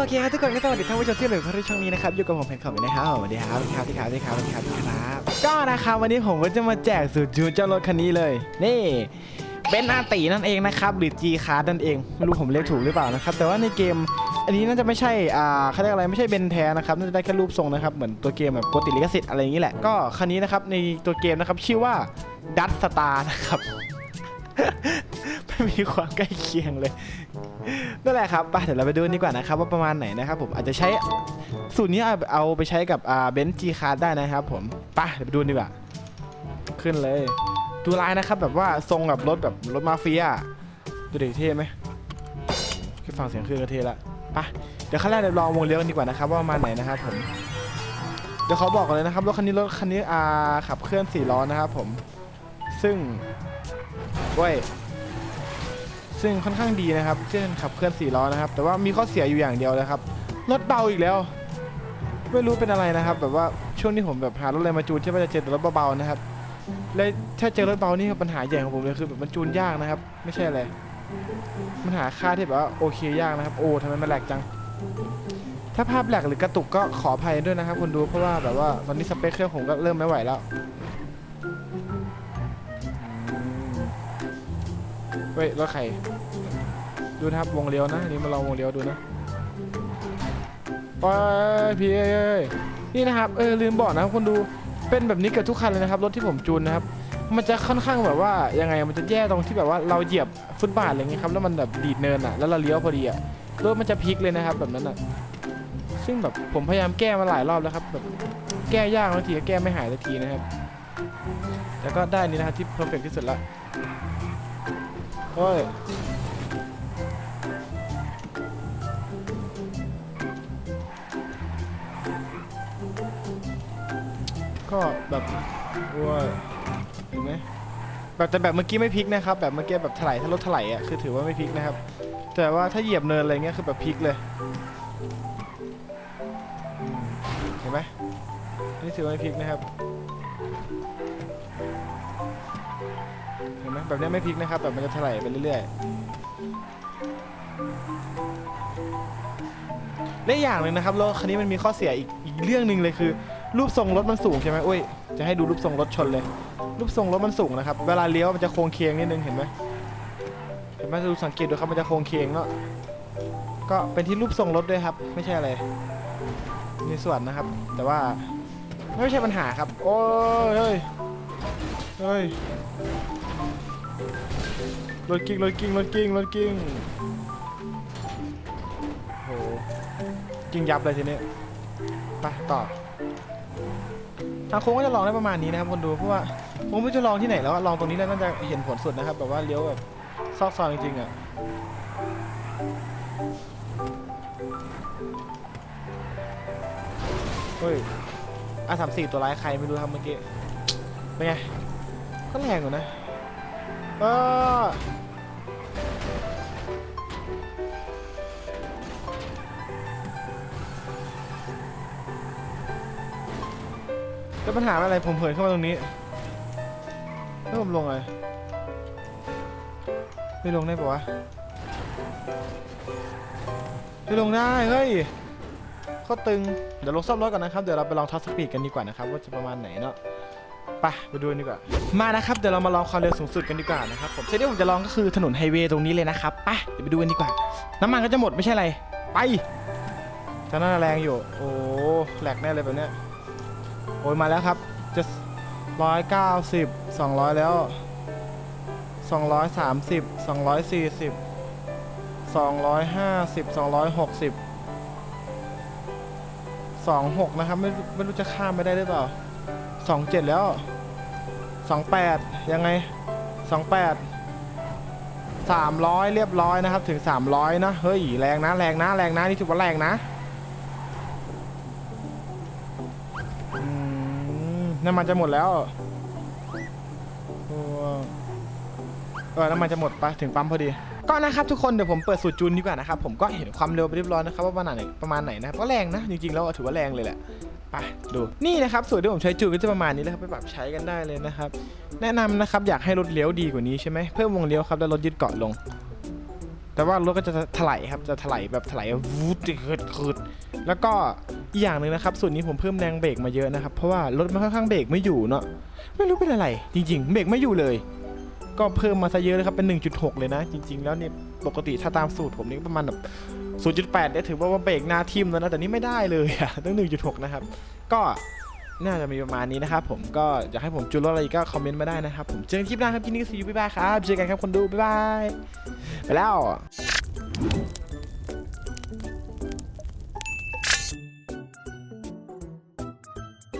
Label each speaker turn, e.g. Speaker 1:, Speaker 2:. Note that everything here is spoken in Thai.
Speaker 1: โอเคครับทุกคนก็สวัสดีท่านผู้ชมที่เหลือที่ช่องนี้นะครับอยู่กับผมเพนขอบนะครับสวัสดีครับสวัสดีครับสวัสดีครับสวัสดีครับสวัสดีครับสวัสดีครับก็นะครับวันนี้ผมก็จะมาแจกสูตรจูนเจ้ารถคันนี้เลย นี่เบนอาตีนั่นเองนะครับหรือ G คาร์นั่นเองไม่รู้ผมเรียกถูกหรือเปล่านะครับแต่ว่าในเกมอันนี้น่าจะไม่ใช่อ่าเขาเรียกอะไรไม่ใช่เบนแท้นะครับน่าจะได้แค่รูปทรงนะครับเหมือนตัวเกมแบบปกติลิขสิทธิ์อะไรอย่างนี้แหละก็คันนี้นะครับในตัวเกมนะครับชื่อว่าดัตสตาร์นะครับ มีความใกล้เคียงเลยนั่นแหละครับไปเดี๋ยวเราไปดูนดีกว่านะครับว่าประมาณไหนนะครับผมอาจจะใช้สูตรนี้เอาไปใช้กับเบนซ์จีคาร์ได้นะครับผมไปเดี๋ยวไปดูนดีกว่าขึ้นเลยดูลายนะครับแบบว่าทรงแบบรถแบบรถมาเฟียดูดิเท่ไหมแค่ฟังเสียงเครื่องก็เท่ละไปเดี๋ยวขั้นแรกเดี๋ยวลองวงเลี้ยวกันดีกว่านะครับ ว่าประมาณไหนนะครับผมเดี๋ยวเขาบอกก่อนเลยนะครับรถคันนี้รถคันนี้อาขับเคลื่อนสี่ล้อนะครับผม ซึ่งเว้ย ซึ่งค่อนข้างดีนะครับเช่นขับเคลื่อน4ล้อนะครับ แต่ว่ามีข้อเสียอยู่อย่างเดียวนะครับ รถเบาอีกแล้ว ไม่รู้เป็นอะไรนะครับ แบบว่าช่วงนี้ผมแบบหารถอะไรมาจูนใช่ไหมจะเจอแต่รถเบาๆนะครับเลยถ้าเจอรถเบานี่คือปัญหาใหญ่ของผมเลยคือแบบมันจูนยากนะครับ ไม่ใช่อะไรมันหาค่าที่แบบว่าโอเคยากนะครับ โอ้ทำไมมันแหลกจัง ถ้าภาพแหลกหรือกระตุกก็ขออภัยด้วยนะครับคนดูเพราะว่าแบบว่าตอนนี้สเปคเครื่องผมก็เริ่มไม่ไหวแล้ว เฮ้ยรถใครดูนะครับวงเลี้ยวนะนี้มาลองวงเลี้ยวดูนะไปพี่เอ้ยนี่นะครับเออลืมบอกนะครับคนดูเป็นแบบนี้เกับทุกคันเลยนะครับรถที่ผมจูนนะครับ มันจะค่อนข้างแบบว่ายังไงมันจะแย่ตรงที่แบบว่าเราเหยียบฟุตบาทอะไรเงี้ยครับแล้วมันแบบดีดเนินอะแล้วเราเลี้ยวพอดีอะรถมันจะพลิกเลยนะครับแบบนั้นอะซึ่งแบบผมพยายามแก้มาหลายรอบแล้วครับแบบแก้ยากบางทีก็แก้ไม่หายสักทีนะครับแต่ก็ได้นี่นะครับที่เพอร์เฟกที่สุดละ โอ้ยก็แบบว้ยเห็นไหมแบบแต่แบบเมื่อกี้ไม่พลิกนะครับ แบบเมื่อกี้แบบถลายถ้ารถถลายอะคือถือว่าไม่พลิกนะครับ แต่ว่าถ้าเหยียบเนินอะไรเงี้ยคือแบบพลิกเลยเห็นไหมนี่ถือว่าไม่พลิกนะครับ แบบนี้ไม่พลิกนะครับแบบมันจะถลายไปเรื่อยๆและอย่างหนึ่งนะครับรถคันนี้มันมีข้อเสียอีกอีกเรื่องหนึ่งเลยคือ รูปทรงรถมันสูงใช่ไหมอุ้ยจะให้ดูรูปทรงรถชนเลย รูปทรงรถมันสูงนะครับ เวลาเลี้ยวมันจะโค้งเคียงนิดนึงเห็นไหมเห็นไหมดูสังเกตดูครับมันจะโค้งเคียงเนาะก็เป็นที่รูปทรงรถด้วยครับ ไม่ใช่อะไรในส่วนนะครับ แต่ว่าไม่ใช่ปัญหาครับ โอ้ยเฮ้ยเฮ้ย รถกิ้งรถกิ้งรถกิ้งรถกิ้งโหกิ้งยับเลยทีนี้ไปต่อทางโค้งก็จะลองได้ประมาณนี้นะครับคนดูเพราะว่าผมไม่รู้จะลองที่ไหนแล้วอะลองตรงนี้แล้วน่าจะเห็นผลสุดนะครับแบบว่าเลี้ยวแบบซอกซอยจริงๆอะเฮ้ยอาสามสี่ตัวร้ายใครไม่รู้ครับเมื่อกี้เป็นไงก็แรงอยู่นะ เออแล้วปัญหาอะไรผมเผยเข้ามาตรงนี้แล้วผมลงเลยไม่ลงได้ปะวะไม่ลงได้เฮ้ยก็ตึง เดี๋ยวลงซ่อมรถก่อนนะครับ เดี๋ยวเราไปลองท็อสปีดกันดีกว่านะครับ ว่าจะประมาณไหนเนาะ ไปไปดูกันดีกว่า มานะครับ เดี๋ยวเรามาลองความเร็วสูงสุดกันดีกว่านะครับผมเซตที่ผมจะลองก็คือถนนไฮเวย์ตรงนี้เลยนะครับไปเดี๋ยวไปดูกันดีกว่า น้ำมันก็จะหมดไม่ใช่อะไร ไปจะน่าแรงอยู่ โอ้แหลกแน่เลยแบบเนี้ยโอ้ยมาแล้วครับ จะร้อยเก้าสิบสองร้อยแล้วสองร้อยสามสิบสองร้อยสี่สิบสองร้อยห้าสิบสองร้อยหกสิบสองหกนะครับ ไม่รู้ไม่รู้จะข้ามไปได้หรือเปล่า สองเจ็ดแล้วสองแปดยังไงสองแปดสามร้อยเรียบร้อยนะครับ ถึงสามร้อยนะเฮ้ยแรงนะแรงนะแรงนะนี่ถือว่าแรงนะน้ำมันจะหมดแล้วเออน้ำมันจะหมดไปถึงปั๊มพอดี ก็นะครับทุกคนเดี๋ยวผมเปิดสูตรจูนดีกว่านะครับผมก็เห็นความเร็วไปเรียบร้อยนะครับว่าประมาณไหนประมาณไหนนะก็แรงนะจริงๆแล้วถือว่าแรงเลยแหละไปดูนี่นะครับสูตรที่ผมใช้จูนก็จะประมาณนี้เลยครับไปปรับใช้กันได้เลยนะครับ แนะนำนะครับอยากให้รถเลี้ยวดีกว่านี้ใช่ไหมเพิ่มวงเลี้ยวครับแล้วรถยึดเกาะลง แต่ว่ารถก็จะถลายครับจะถลายแบบถลายวูดเกิดเกิดแล้วก็อีกอย่างหนึ่งนะครับส่วนนี้ผมเพิ่มแรงเบรกมาเยอะนะครับเพราะว่ารถมันค่อนข้างเบรกไม่อยู่เนาะไม่รู้เป็นอะไร จริง ๆ เบรกไม่อยู่เลย ก็เพิ่มมาซะเยอะเลยครับเป็น 1.6 เลยนะ จริง ๆ แล้วเนี่ยปกติถ้าตามสูตรผมนี่ประมาณแบบ0.8เนี่ยถือว่าว่าเบรกหน้าทิมแล้วนะ แต่นี่ไม่ได้เลยอะต้อง 1.6 นะครับ ก็น่าจะมีประมาณนี้นะครับผมก็อยากให้ผมจูนรถอะไรก็คอมเมนต์มาได้นะครับ ผมเจอกันคลิปหน้าครับที่นี่ก็สวัสดีบ๊ายบายครับเจอกันครับคนดูบ๊ายบายไปแล้ว